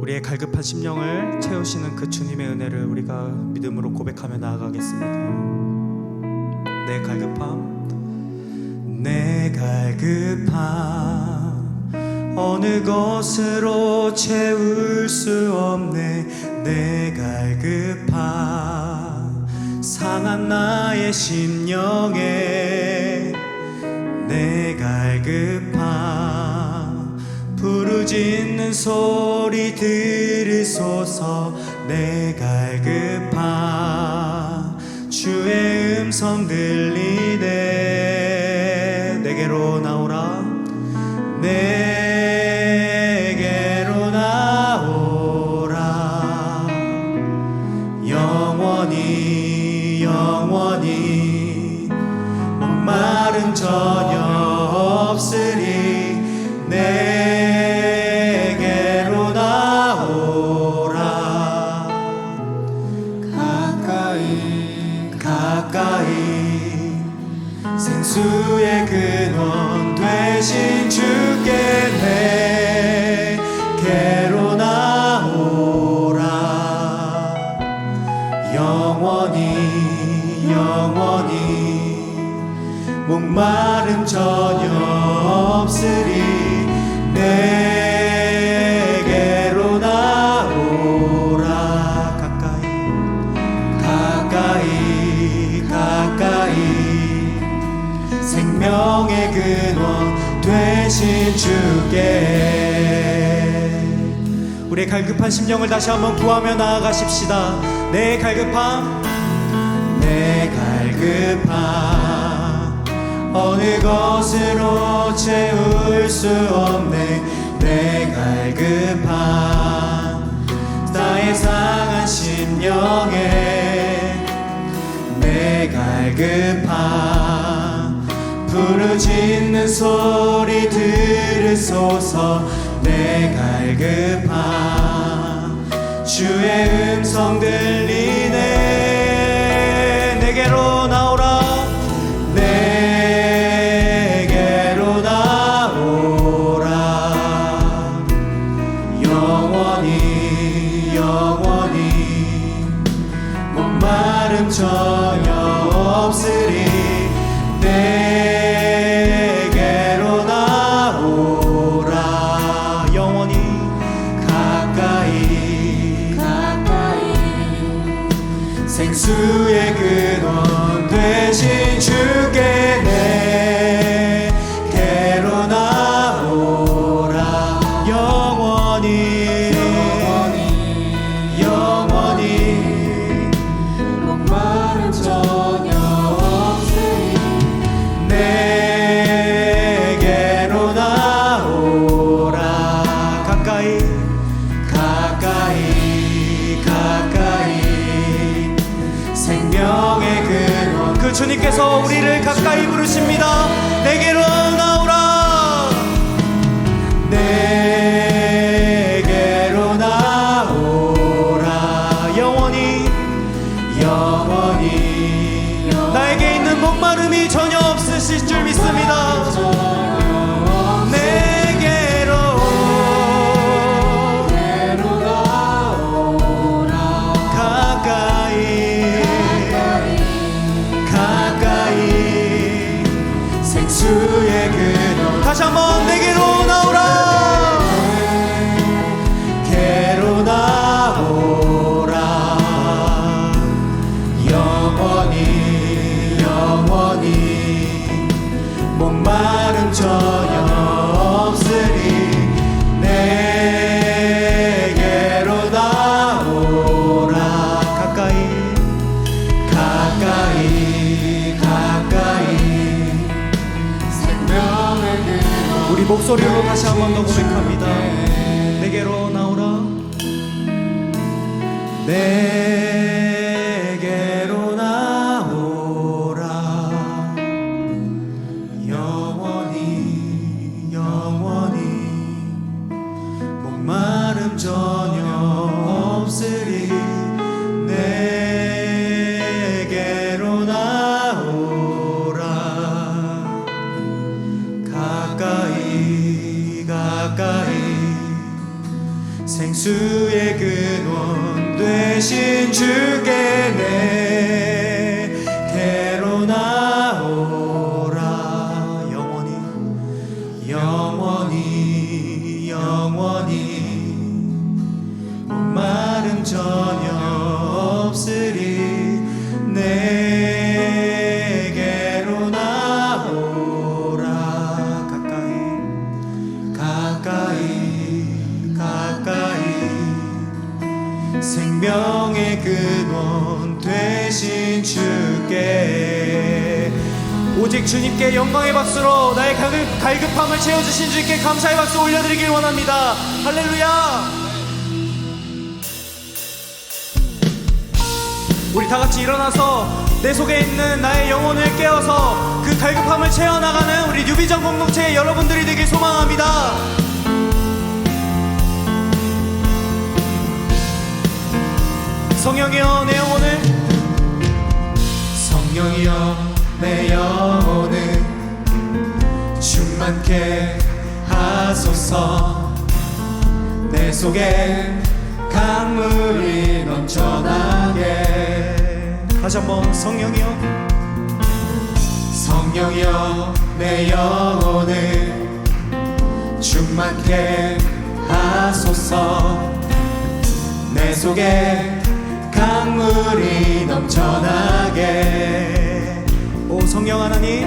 우리의 갈급한 심령을 채우시는 그 주님의 은혜를 우리가 믿음으로 고백하며 나아가겠습니다. 내 갈급함, 내 갈급함, 어느 것으로 채울 수 없네. 내 갈급함, 상한 나의 심령에 내 갈급함 부르짖는 소리 들으소서 내 갈급함. 주의 음성 들리네. 내게로 나오라. 내게로 나오라. 영원히 영원히. 목마름 전혀 목마름 전혀 없으리 내게로 나오라. 가까이 가까이 가까이. 생명의 근원 되신 주께. 우리의 갈급한 심령을 다시 한번 구하며 나아가십시다. 내 갈급함 내 갈급함 어느 것으로 채울 수 없네. 내 갈급함. 나의 상한 심령에 내 갈급함. 부르짖는 소리 들으소서. 내 갈급함. 주의 음성 들리 그 주님께서 우리를 가까이 부르십니다. 내게로 목소리로 다시 한 번 더 고백합니다. 내게로 나오라. 내 가까이 생수의 근원 되신 주께 내 주님께 영광의 박수로 나의 갈급, 갈급 함을 채워주신 주님께 감사의 박수 올려드리길 원합니다. 할렐루야! 우리 다 같이 일어나서 내 속에 있는 나의 영혼을 깨워서 그 갈급함을 채워나가는 우리 뉴비전 공동체의 여러분들이 되길 소망합니다. 성령이여 내 영혼을. 성령이여 내 영혼을 충만케 하소서. 내 속에 강물이 넘쳐나게. 다시 한번 성령이여. 성령이여 내 영혼을 충만케 하소서. 내 속에 강물이 넘쳐나게. 오 성령 하나님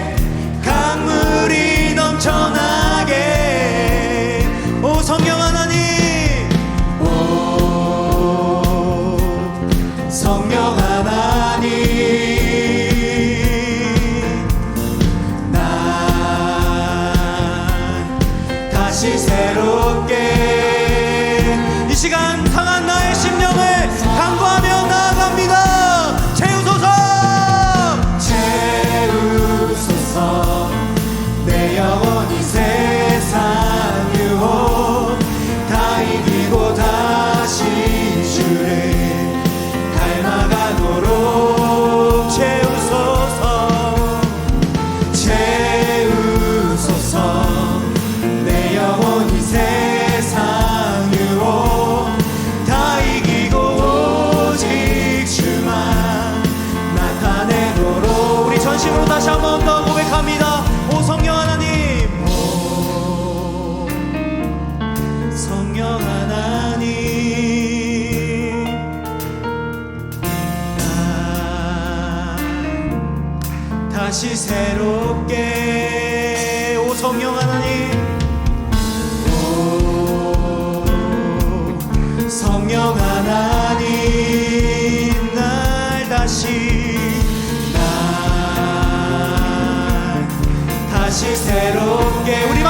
강물 새롭게 오 성령 하나님. 오 성령 하나님 날 다시 날 다시 새롭게 우리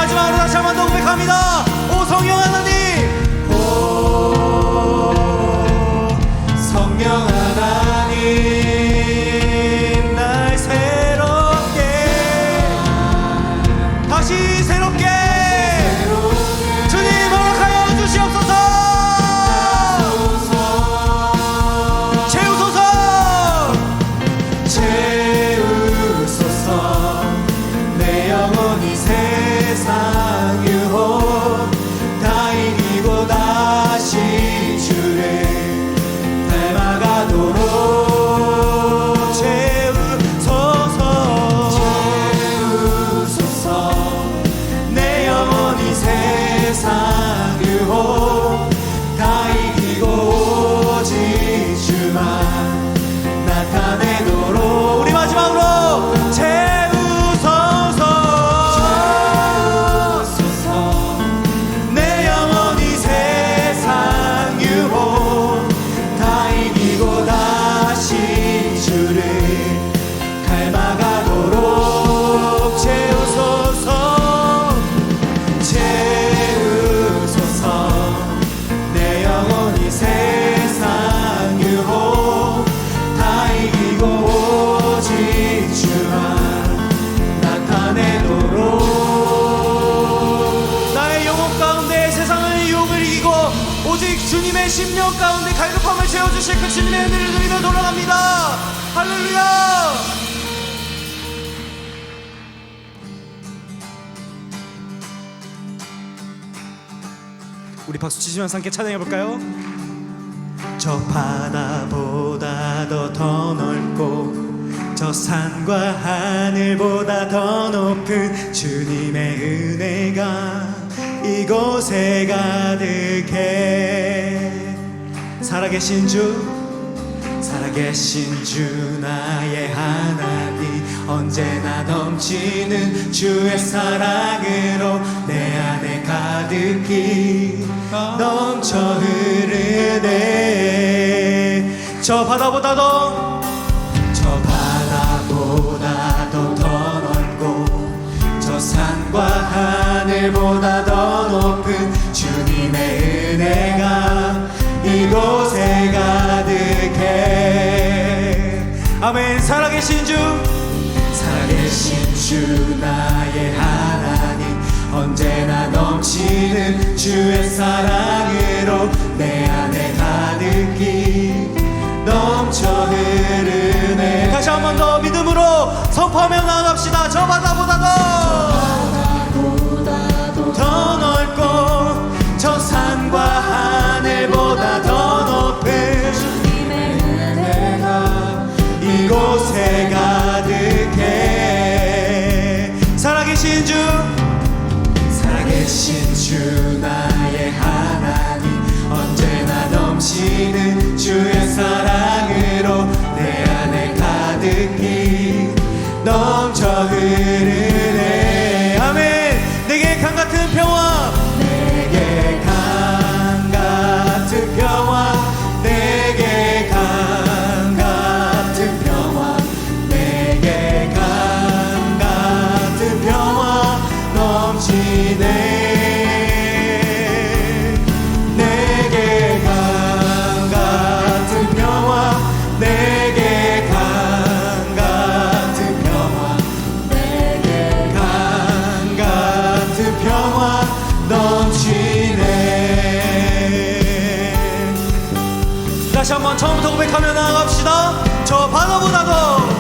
심령 가운데 갈급함을 채워주실 그 주님의 은혜를 누리며 돌아갑니다. 할렐루야! 우리 박수 치시면서 함께 찬양해 볼까요? 저 바다보다 더, 더 넓고 저 산과 하늘보다 더 높은 주님의 은혜가 이곳에 가득해 살아계신 주 살아계신 주 나의 하나님. 언제나 넘치는 주의 사랑으로 내 안에 가득히 넘쳐 흐르네. 저 바다보다도 저 바다보다도 더 넓고 저 산과 하늘보다 더 높은 살아계신 주. 살아계신 주 나의 하나님. 언제나 넘치는 주의 사랑으로 내 안에 가득히 넘쳐 흐르네. 다시 한 번 더 믿음으로 선포하며 나아갑시다. 저 바다보다도 주 살아계신 주 처음부터 고백하며 나아갑시다. 저 바다보다도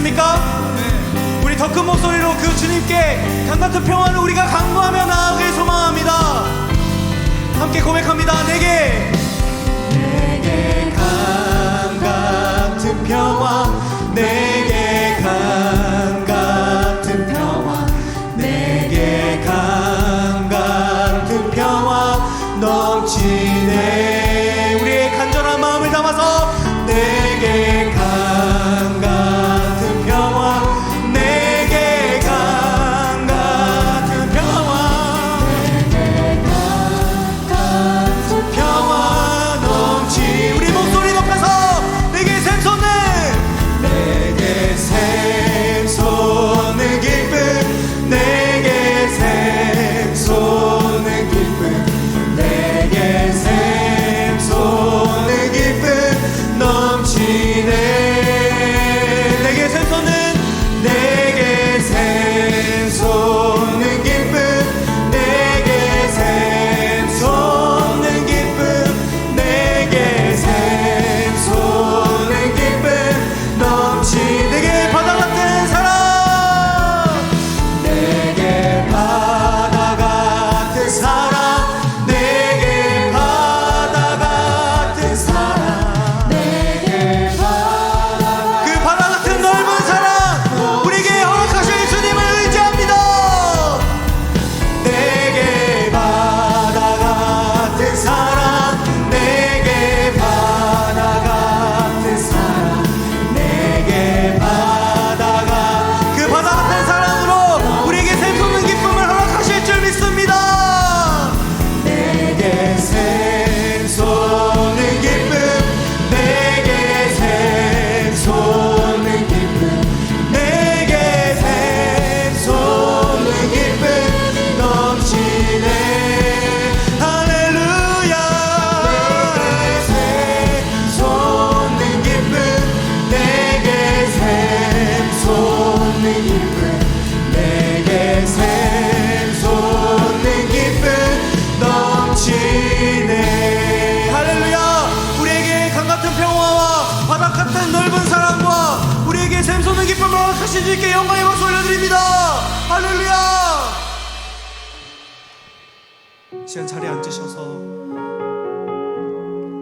믿습니까? 네. 우리 더 큰 목소리로 그 주님께 강같은 평화를 우리가 강구하며 나아가길 소망합니다. 함께 고백합니다. 내게 내게 강같은 평화 내게 강 크신 주께 영광의 박수 올려드립니다. 할렐루야! 시간 자리에 앉으셔서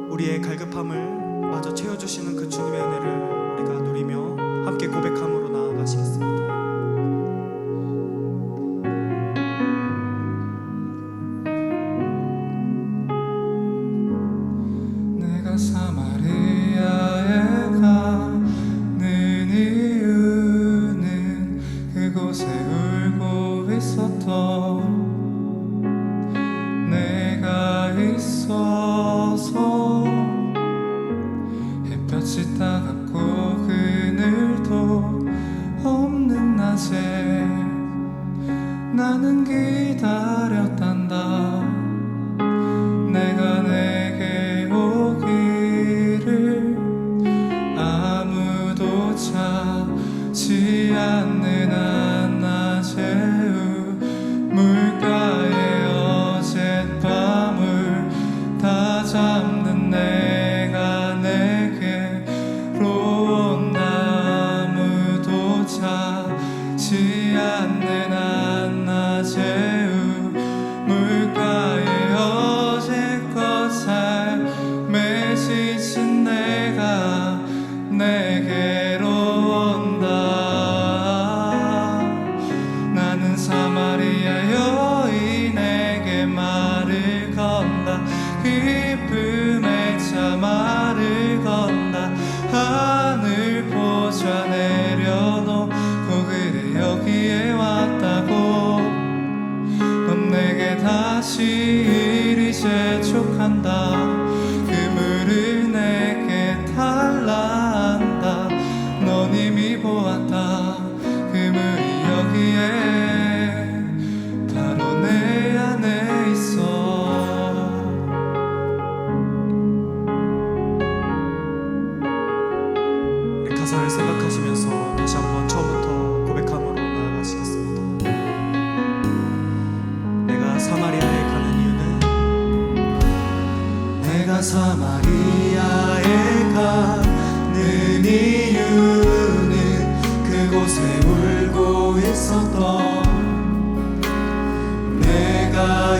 우리의 갈급함을 마저 채워주시는 그 주님의 은혜를 우리가 누리며 함께 고백함으로 나는 기다렸단다. 기쁨에 자마를 건다. 하늘 보자 내려놓고 그대 여기에 왔다고. 넌 내게 다시 이리 재촉한다.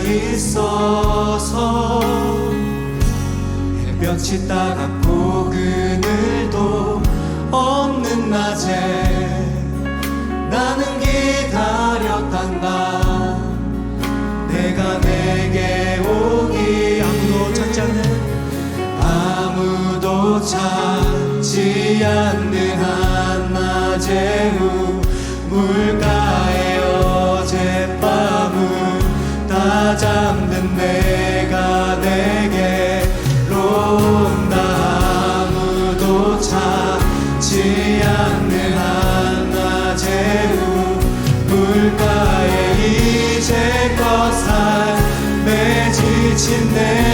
있어서 햇볕이 따갑고 그늘도 없는 낮에 나는 기다렸단다. 내가 내게 오기 아무도 찾지 않는 아무도 찾지 않는 물가에 이제껏 삶에 지친 내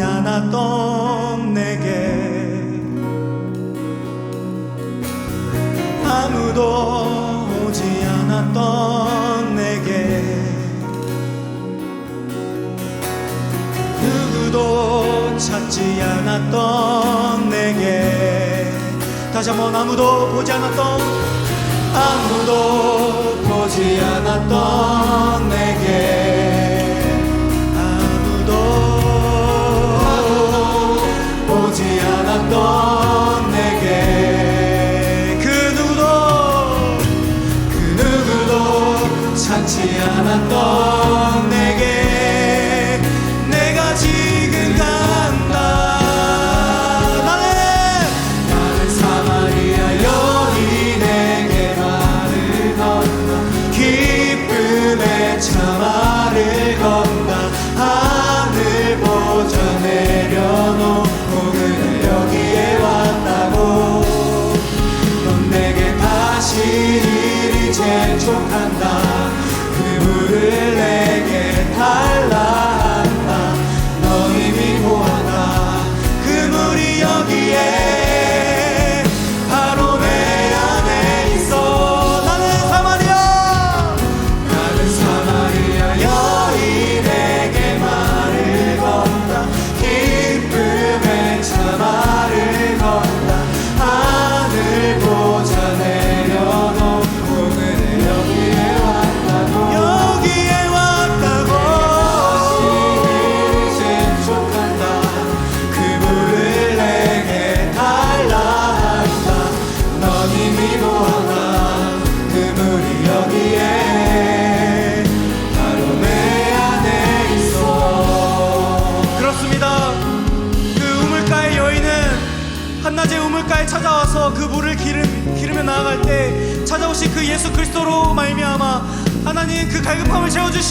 않았던 내게 아무도 오지 않았던 내게 누구도 찾지 않았던 내게 다시 한번 아무도 보지 않았던 아무도 보지 않았던 내게 the thought.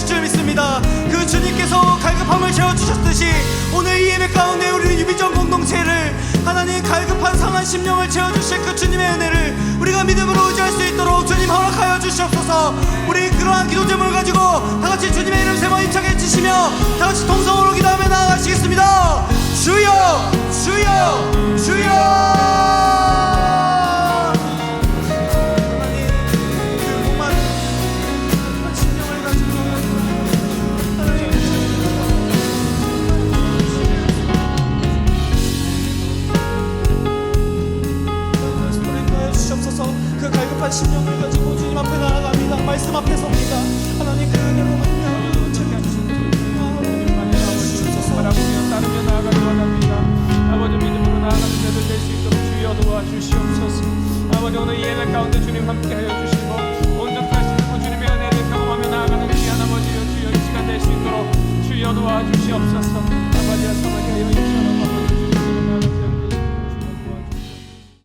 줄 믿습니다. 그 주님께서 갈급함을 채워주셨듯이 오늘 이 예배 가운데 우리는 유비전 공동체를 하나님 갈급한 상한 심령을 채워주실 그 주님의 은혜를 우리가 믿음으로 의지할 수 있도록 주님 허락하여 주시옵소서 우리 그러한 기도 제목을 가지고 다 같이 주님의 이름 세번 입장해 주시며 다 같이 동성으로 기도하며 나아가시겠습니다.